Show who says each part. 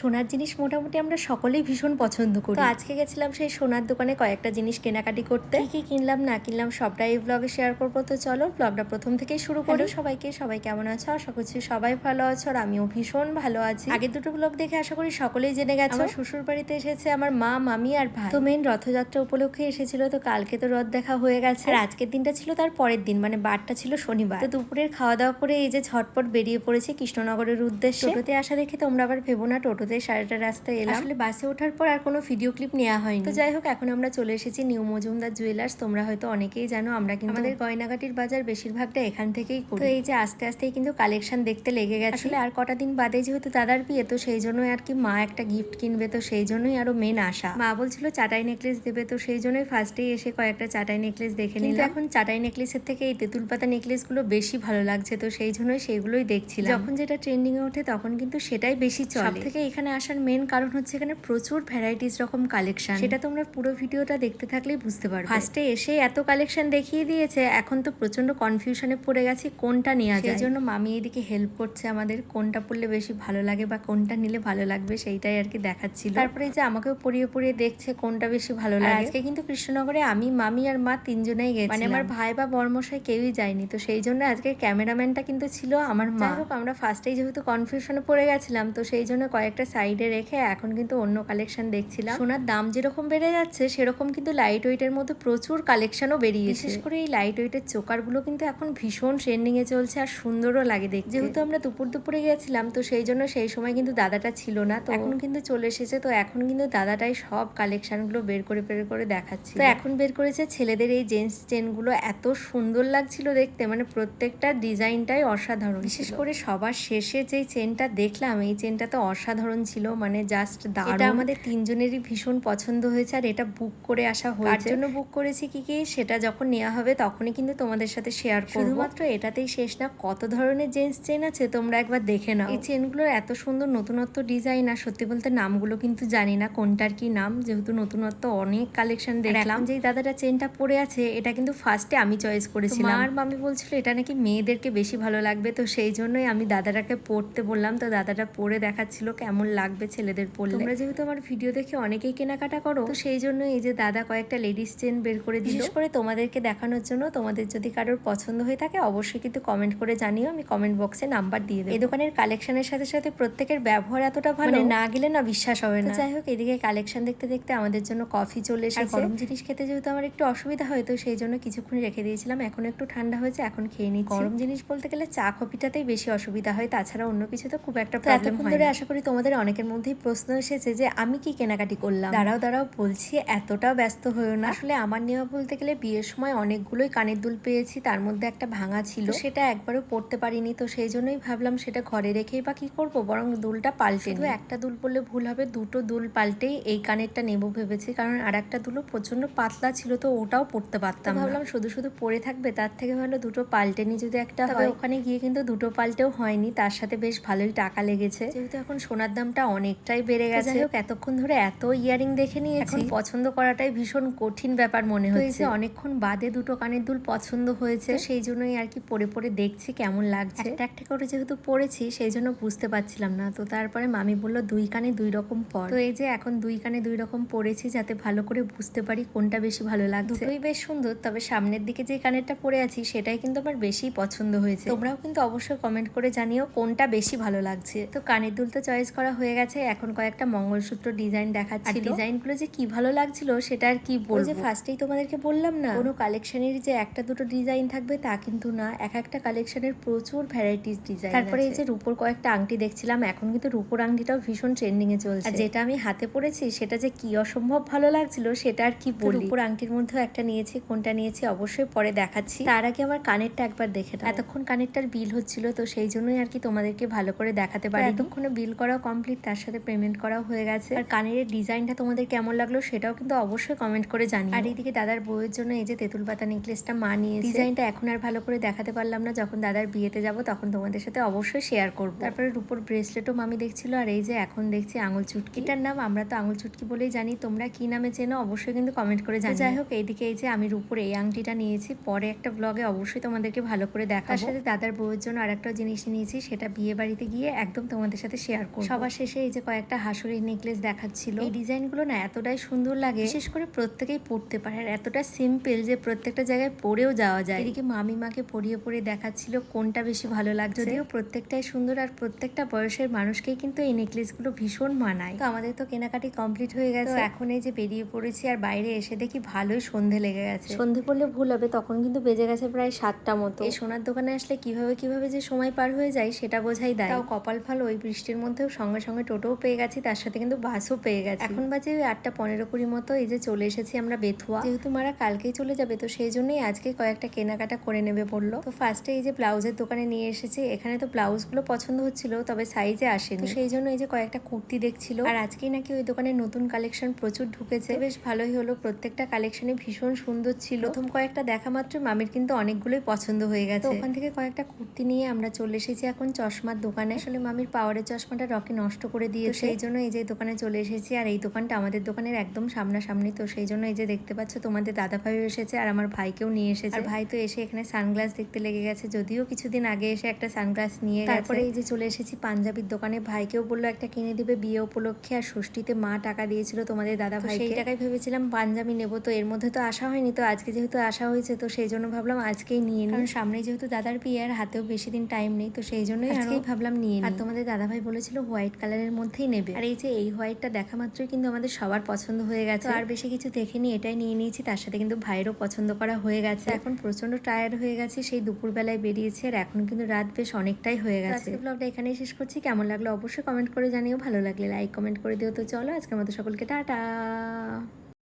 Speaker 1: সোনার জিনিস মোটামুটি আমরা সকলেই ভীষণ পছন্দ করি। তো আজকে গেছিলাম সেই সোনার দোকানে কয়েকটা জিনিস কেনাকাটি করতে। কি কিনলাম না কিনলাম সবটাই এই ব্লগে শেয়ার করব। তো চলো ব্লগটা প্রথম থেকেই শুরু করি। সবাইকে সবাই কেমন আছো? আশা করছি সবাই ভালো আছো আর আমিও ভীষণ ভালো আছি। আগের দুটো ব্লগ দেখে আশা করি সকলেই জেনে গেছো। আমার শ্বশুর বাড়িতে এসেছে আমার মা মামি আর ভাই। তো মেন রথযাত্রা উপলক্ষে এসেছিল তো কালকে তো রথ দেখা হয়ে গেছে। আর আজকের দিনটা ছিল তার পরের দিন মানে বারটা ছিল শনিবার। তো দুপুরের খাওয়া দাওয়া করে এই যে ঝটপট বেরিয়ে পড়েছে কৃষ্ণনগরের উদ্দেশ্যে। টোটোতে আসা দেখে তোমরা আবার ভেবো না টোটোতে সারাটা রাস্তায় এলাম। আসলে বাসে ওঠার পর আর কোনো ভিডিও ক্লিপ নেওয়া হয়নি। তো যাই হোক এখন আমরা চলে এসেছি নিউ মজুমদার জুয়েলার্স তোমরা হয়তো অনেকেই জানো আমরা কিন্তু আমাদের গয়নাগাটির বাজার বেশিরভাগটা এখান থেকেই করি। তো এই যে আস্তে আস্তেই কিন্তু কালেকশন দেখতে লেগে গেছে। আসলে আর কটা দিন বাদে যেহেতু দাদার বিয়ে তো সেই জন্যই আর কি মা একটা গিফট কিনবে তো সেই জন্যই আরও মেন আশা। মা বলছিল চাটাই নেকলেস দেবে তো সেই জন্যই ফার্স্টেই এসে কয়েকটা চাটাই নেকলেস দেখে নিলাম। এখন চাটাই নেকলেসের থেকে এই তেঁতুল পাতা নেকলেসগুলো বেশি ভালো লাগছে তো সেই জন্যই সেইগুলোই দেখছিলাম। যখন যেটা ট্রেন্ডিং এ ওঠে তখন কিন্তু সেটাই বেশি চলে। থেকে এখানে আসার মেন কারণ হচ্ছে এখানে প্রচুর ভ্যারাইটিস রকম কালেকশন সেটা তোমরা পুরো ভিডিওটা দেখতে থাকলেই বুঝতে পারবে। ফার্স্টে এসে এত কালেকশন দেখিয়ে দিয়েছে এখন তো প্রচণ্ড কনফিউশনে পড়ে গেছি কোনটা নেওয়া যায়। জন্য মামি এদিকে হেল্প করছে আমাদের কোনটা পড়লে বেশি ভালো লাগে বা কোনটা নিলে ভালো লাগবে সেইটাই আর কি দেখাচ্ছিল। তারপরে যে আমাকেও পড়িয়ে পড়িয়ে দেখছে কোনটা বেশি ভালো লাগে। আজকে কিন্তু কৃষ্ণনগরে আমি মামি আর মা তিনজনেই গেছি মানে আমার ভাই বা বর্মশাই কেউই যায়নি তো সেই জন্য আজকে ক্যামেরাম্যানটা কিন্তু ছিল আমার মা। হোক আমরা ফার্স্টেই যেহেতু কনফিউশনে পড়ে গেছিলাম তো সেই জন্য কয়েকটা সাইডে রেখে এখন কিন্তু অন্য কালেকশন দেখছিলাম। সোনার দাম যেরকম বেড়ে যাচ্ছে সেরকম কিন্তু লাইট ওয়েটের মধ্যে প্রচুর কালেকশনও বেরিয়েছে। বিশেষ করে এই লাইট ওয়েটের চোকারগুলো কিন্তু এখন ভীষণ ট্রেন্ডিং এ চলছে আর সুন্দরও লাগে দেখতে। যেহেতু আমরা দুপুর দুপুরে গেছিলাম তো সেই জন্য সেই সময় কিন্তু দাদাটা ছিল না তো এখন কিন্তু চলে এসেছে তো এখন কিন্তু দাদাটাই সব কালেকশনগুলো বের করে বের করে দেখাচ্ছে। তো এখন বের করেছে ছেলেদের এই জেন্টস চেনগুলো এত সুন্দর লাগছিল দেখতে মানে প্রত্যেকটা ডিজাইনটাই অসাধারণ বিশেষ করে সবার শেষে যে চেনটা দেখলাম এই চেনটা তো অসাধারণ ছিল মানে জাস্ট দারুণ। এটা আমাদের তিনজনেরই ভীষণ পছন্দ হয়েছে আর এটা বুক করে আসা হয়েছে। জন্য বুক করেছি কি কি সেটা যখন নেওয়া হবে তখনই কিন্তু তোমাদের সাথে শেয়ার করব। শুধুমাত্র এটাতেই শেষ না কত ধরনের জেন্টস চেন আছে তোমরা একবার দেখে নাও। এই চেনগুলোর এত সুন্দর নতুনত্ব ডিজাইন আর সত্যি বলতে নামগুলো কিন্তু জানি না কোনটার কি নাম যেহেতু নতুনত্ব অনেক কালেকশন দেখলাম। যে দাদাটা চেনটা পরে আছে এটা কিন্তু ফার্স্টে আমি চয়েস করেছিলাম। আর মামি বলছিল এটা নাকি মেয়েদেরকে বেশি ভালো লাগবে। তো সেই জন্যই আমি দাদাটাকে পড়তে বললাম। তো দাদাটা পরে দেখাচ্ছিল কেমন লাগবে ছেলেদের পড়লে? তোমরা যেহেতু আমার ভিডিও দেখে অনেকেই কেনাকাটা করো তো সেই জন্য এই যে দাদা কয়েকটা লেডিস চেন বের করে বিশেষ করে তোমাদেরকে দেখানোর জন্য তোমাদের যদি কারোর পছন্দ হয়ে থাকে অবশ্যই কিন্তু কমেন্ট করে জানিও আমি কমেন্ট বক্সে নাম্বার দিয়ে দেবো। এই দোকানের কালেকশনের সাথে সাথে প্রত্যেকের ব্যবহার এতটা ভালো। মানে না গেলে না বিশ্বাস হবে না। যাই হোক এদিকে কালেকশন দেখতে দেখতে আমাদের জন্য কফি চলে এসে গরম জিনিস খেতে যেহেতু আমার একটু অসুবিধা হয় তো সেই জন্য কিছুক্ষণ রেখে দিয়েছিলাম। এখন একটু ঠান্ডা হয়েছে এখন খেয়ে নিই গরম জিনিস বলতে গেলে চা কফিটাতেই বেশি অসুবিধা হয় তাছাড়া অন্য কিছু তো খুব একটা প্রবলেম হয় ধরে আশা করি তোমাদের অনেকের মধ্যেই প্রশ্ন এসেছে যে আমি কি কেনাকাটি করলাম? দাঁড়াও দাঁড়াও বলছি এতটাও ব্যস্ত হয়েও না। আসলে আমার নেওয়া বলতে গেলে বিয়ের সময় অনেকগুলোই কানের দুল পেয়েছি তার মধ্যে একটা ভাঙা ছিল। সেটা একবারও পড়তে পারিনি তো সেই জন্যই ভাবলাম সেটা ঘরে রেখেই বা কি করব? বরং দুলটা পাল্টে শুধু একটা দুল পড়লে ভুল হবে দুটো দুল পাল্টেই এই কানেরটা নেব ভেবেছি কারণ আর একটা দুলো প্রচণ্ড পাতলা ছিল তো ওটাও পড়তে পারতাম ভাবলাম শুধু শুধু পরে থাকবে তার থেকে ভালো দুটো পাল্টে নি যদি একটা হয়। ওখানে গিয়ে কিন্তু দুটো পাল্টেও হয়নি তার সাথে বেশ ভালোই টাকা লেগেছে। যেহেতু এখন সোনার দামটা অনেকটাই বেড়ে গেছে। হোক এতক্ষণ ধরে এত ইয়ারিং দেখে নিয়েছি। পছন্দ করাটাই ভীষণ কঠিন ব্যাপার মনে হয়েছে অনেকক্ষণ বাদে দুটো কানের দুল পছন্দ হয়েছে সেই জন্যই আর কি পরে পরে দেখছি কেমন লাগছে। একটা একটা করে যেহেতু পড়েছি সেই জন্য বুঝতে পারছিলাম না। তো তারপরে মামি বলল দুই কানে দুই রকম পর। তো এই যে এখন দুই কানে দুই রকম পড়েছি যাতে ভালো করে বুঝতে পারি কোনটা বেশি ভালো লাগছে। দুটোই বেশ সুন্দর তবে সামনের দিকে যে কানেরটা পরে আছি সেটাই কিন্তু আমার বেশি পছন্দ হয়েছে। তোমরাও কিন্তু অবশ্যই কমেন্ট করে জানিও কোনটা বেশি ভালো লাগছে। তো কানের দুল তো চয়েস করা হয়ে গেছে এখন কয়েকটা মঙ্গলসূত্র ডিজাইন দেখাচ্ছি ডিজাইনগুলো যে কি ভালো লাগছিল সেটা আর কি বলব যে ফার্স্টেই তোমাদেরকে বললাম না কোনো কালেকশনের যে একটা দুটো ডিজাইন থাকবে তা কিন্তু না এক একটা কালেকশনের প্রচুর ভ্যারাইটিস ডিজাইন তারপরে এই যে রূপোর কয়েকটা আংটি দেখছিলাম এখন কিন্তু রূপোর আংটিটাও ভীষণ ট্রেন্ডিং এ চলছে। আর যেটা আমি হাতে পড়েছি সেটা যে কি অসম্ভব ভালো লাগছিল সেটা আর কি বলি। রূপোর আংটির মধ্যে একটা নিয়েছি কোনটা নিয়েছি অবশ্যই পরে দেখাচ্ছি। তার আগে আমার কানেরটা একবার দেখে। এতক্ষণ কানেরটার বিল হচ্ছিল তো সেই জন্যই আর কি তোমাদেরকে ভালো করে দেখাতে পারি এতক্ষণে বিল করাও কমপ্লিট তার সাথে পেমেন্ট করাও হয়ে গেছে। আর কানের ডিজাইনটা তোমাদের কেমন লাগল সেটাও কিন্তু অবশ্যই কমেন্ট করে জানি আর এইদিকে দাদার বউয়ের জন্য এই যে তেঁতুল পাতা নেকলেসটা মা নিয়েছে। ডিজাইনটা এখন আর ভালো করে দেখাতে পারলাম না। যখন দাদার বিয়েতে যাব তখন তোমাদের সাথে অবশ্যই শেয়ার করব। তারপরে রূপোর ব্রেসলেটও মামি দেখছিল। আর এই যে এখন দেখছি আঙুল চুটকিটার নাম আমরা তো আঙুল চুটকি বলেই জানি। তোমরা কি নামে চেনো অবশ্যই কিন্তু কমেন্ট করে জানি যাই হোক, এইদিকে এই যে আমি রূপোর এই আংটিটা নিয়েছি। পরে একটা ব্লগে অবশ্যই তোমাদেরকে ভালো করে দেখা সাথে দাদার বউয়ের জন্য আর একটা জিনিস নিয়েছি। সেটা বিয়ে বাড়িতে গিয়ে একদম তোমাদের সাথে শেয়ার করব। সবার সবার শেষে এই যে কয়েকটা হাসুরির নেকলেস দেখাচ্ছিল এই ডিজাইনগুলো না এতটাই সুন্দর লাগে। বিশেষ করে প্রত্যেকেই পড়তে পারে আর এতটা সিম্পল যে প্রত্যেকটা জায়গায় পরেও যাওয়া যায়। এদিকে মামি মাকে পরিয়ে পরিয়ে দেখাচ্ছিল কোনটা বেশি ভালো লাগছে। যদিও প্রত্যেকটাই সুন্দর আর প্রত্যেকটা বয়সের মানুষকেই কিন্তু এই নেকলেসগুলো ভীষণ মানায়। তো আমাদের তো কেনাকাটি কমপ্লিট হয়ে গেছে। এখন এই যে বেরিয়ে পড়েছি আর বাইরে এসে দেখি ভালোই সন্ধে লেগে গেছে। সন্ধে পড়লে ভুল হবে তখন কিন্তু বেজে গেছে প্রায় সাতটা মতো। এই সোনার দোকানে আসলে কীভাবে কীভাবে যে সময় পার হয়ে যায় সেটা বোঝাই দেয়। তাও কপাল ফাল ওই বৃষ্টির মধ্যেও সঙ্গে সঙ্গে টোটোও পেয়ে গেছি, তার সাথে কিন্তু বাসও পেয়ে গেছে। এখন বাজে ওই আটটা পনেরো কুড়ি মতো, এই যে চলে এসেছি আমরা বেথুয়া। যেহেতু মারা কালকেই চলে যাবে, তো সেই জন্যই আজকে কয়েকটা কেনাকাটা করে নেবে বলল। তো ফার্স্টে এই যে ব্লাউজের দোকানে নিয়ে এসেছি, এখানে তো ব্লাউজগুলো পছন্দ হচ্ছিল, তবে সাইজে আসেনি। সেই জন্য এই যে কয়েকটা কুর্তি দেখছিল। আর আজকেই নাকি ওই দোকানে নতুন কালেকশন প্রচুর ঢুকেছে। বেশ ভালোই হলো, প্রত্যেকটা কালেকশনই ভীষণ সুন্দর ছিল। প্রথম কয়েকটা দেখা মাত্র, মামির কিন্তু অনেকগুলোই পছন্দ হয়ে গেছে। ওখান থেকে কয়েকটা কুর্তি নিয়ে আমরা চলে এসেছি এখন চশমার দোকানে। আসলে মামির পাওয়ারের চশমাটা রকি নষ্ট করে দিয়েছে। সেই জন্য এই যে দোকানে চলে এসেছি আর এই দোকানটা আমাদের দোকানের একদম সামনাসামনি। তো সেই জন্য এই যে দেখতে পাচ্ছ তোমাদের দাদা ভাইও এসেছে আর আমার ভাইকেও নিয়ে এসেছে। আর ভাই তো এসে এখানে সানগ্লাস দেখতে লেগে গেছে যদিও কিছুদিন আগে এসে একটা সানগ্লাস নিয়ে তারপরে এই যে চলে এসেছি পাঞ্জাবির দোকানে ভাইকেও বলল একটা কিনে দিবে বিয়ে উপলক্ষে আর ষষ্ঠীতে মা টাকা দিয়েছিল তোমাদের দাদা ভাই সেই টাকায় ভেবেছিলাম পাঞ্জাবি নেব তো এর মধ্যে তো আসা হয়নি তো আজকে যেহেতু আসা হয়েছে তো সেই জন্য ভাবলাম আজকেই নিয়ে নিই। কারণ সামনে যেহেতু দাদার বিয়ে আর হাতেও বেশি দিন টাইম নেই তো সেই জন্যই আজকেই ভাবলাম নিয়ে আর তোমাদের দাদা ভাই বলেছিল হোয়াইট কালারের মধ্যেই নেবে। আর এই যে এই হোয়াইটটা দেখা মাত্রই কিন্তু আমাদের সবার পছন্দ হয়ে গেছে। আর বেশি কিছু দেখিনি এটাই নিয়ে নিয়েছি। তার সাথে কিন্তু ভাইয়েরও পছন্দ করা হয়ে গেছে। এখন প্রচণ্ড টায়ার্ড হয়ে গেছে সেই দুপুরবেলায় বেরিয়েছে আর এখন কিন্তু রাত বেশ অনেকটাই হয়ে গেছে। আজকে ব্লগটা এখানেই শেষ করছি। কেমন লাগল অবশ্যই কমেন্ট করে জানিও। ভালো লাগলে লাইক কমেন্ট করে দিও। তো চলো আজকের মতো সকলকে টাটা।